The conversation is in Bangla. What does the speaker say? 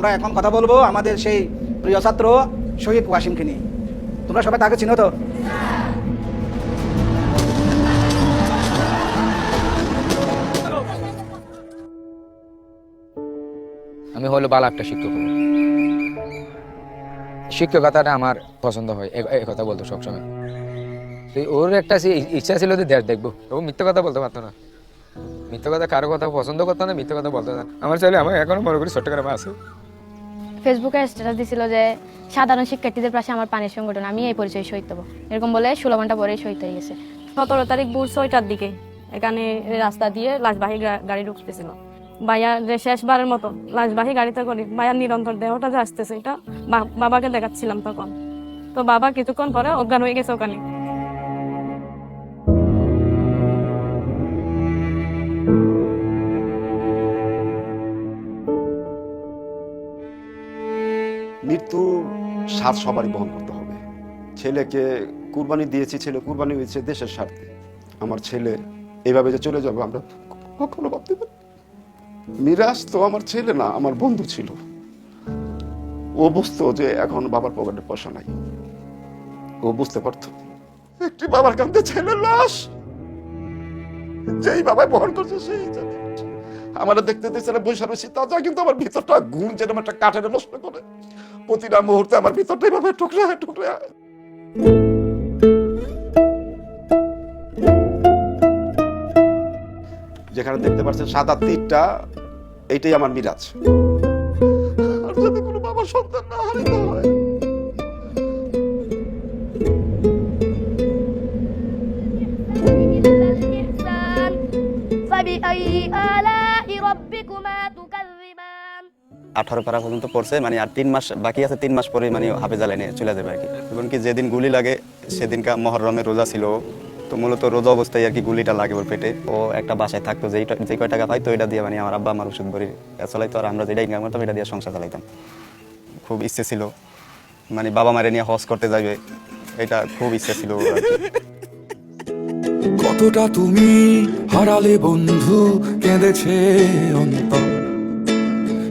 আমরা এখন কথা বলব আমাদের সেই প্রিয় ছাত্র শহীদ ওয়াসিমকে নিয়ে। তোমরা সবাই তাকে চিনো তো? আমি হলো ভালো একটা শিক্ষক। শিক্ষকতাটা আমার পছন্দ হয়, এ- কথা বলতো সবসময়। তো ওর একটা ইচ্ছা ছিল যে দেশ দেখব। ও মিথ্যে কথা বলতে পারতো না। মিথ্যে কথা কারও কথা পছন্দ করতো না, মিথ্যে কথা বলতো না। আমার ছেলে আমার এখনও মনে করি চট্টগ্রামে আছে ফেসবুকে স্ট্যাটাস দিছিল যে, সাধারণ শিক্ষার্থীদের পাশে আমার পানির সংগঠন, আমি এই পরিচয় শহীদ হব। এরকম বলে ষোলো ঘণ্টা পরে শহীদ হয়ে গেছে। সতেরো তারিখ ভোর ছয়টার দিকে এখানে রাস্তা দিয়ে লাশবাহী গাড়ি ঢুকতেছিল। ভাইয়া যে শেষবারের মতো লাশবাহী গাড়িতে করি, ভাইয়ার নিরন্তর দেহটা যে আসতেছে, এটা বাবাকে দেখাচ্ছিলাম তখন। তো বাবা কিছুক্ষণ পরে অজ্ঞান হয়ে গেছে ওখানে। মৃত্যু স্বাদ সবারই বহন করতে হবে। ছেলেকে কুরবানি দিয়েছি, ছেলে কুরবানি হয়েছে দেশের স্বার্থে। আমার ছেলে এইভাবে যে চলে যাবে, আমরা কখনো ভাবতে পারি মিরাজ তো আমার ছেলে না, আমার বন্ধু ছিল। ও বুঝতো যে এখন বাবার পকেটে পয়সা নাই। ও বুঝতে পারতো। একটি বাবার কান্দে ছেলের লাশ। যেই বাবাই বহন করছে সেই। আমার দেখতে দেখতে বৈশা রয়েছি তাজা কিন্তু আমার ভিতরটা ঘুম যেরকম একটা কাঠের নষ্ট করে। প্রতিটা মুহূর্তে আমার ভিতরটা এভাবে টুকরে টুকরে যেখানে দেখতে পাচ্ছেন সাদা তীরটা এইটাই আমার মিরাজ আর যদি কোনো বাবার সন্তান না হারিতে হয় الإحسان فبأي آلاء ربكما تكذبان আঠারো পারা পর্যন্ত পড়ছে মানে আর তিন মাস বাকি আছে, তিন মাস পরে মানে হাফেজা লাইনে চলে যাবে আর কি। এবং কি যেদিন গুলি লাগে সেদিনকা মহরমের রোজা ছিল তো মূলত রোজা অবস্থায় আর কি গুলিটা লাগে ওর পেটে। ও একটা বাসায় থাকতো, যেই যে কয় টাকা পাইতো এটা দিয়ে মানে আমার আব্বা আমার ওষুধ ভরি চলাইতো। আর আমরা যেটা ইনকাম করতাম এটা দিয়ে সংসার চালাইতাম। খুব ইচ্ছে ছিল। মানে বাবা মারে নিয়ে হজ করতে যাবে এটা খুব ইচ্ছে ছিল। কতটা তুমি হারালে বন্ধু, কেঁদেছে অন্তর।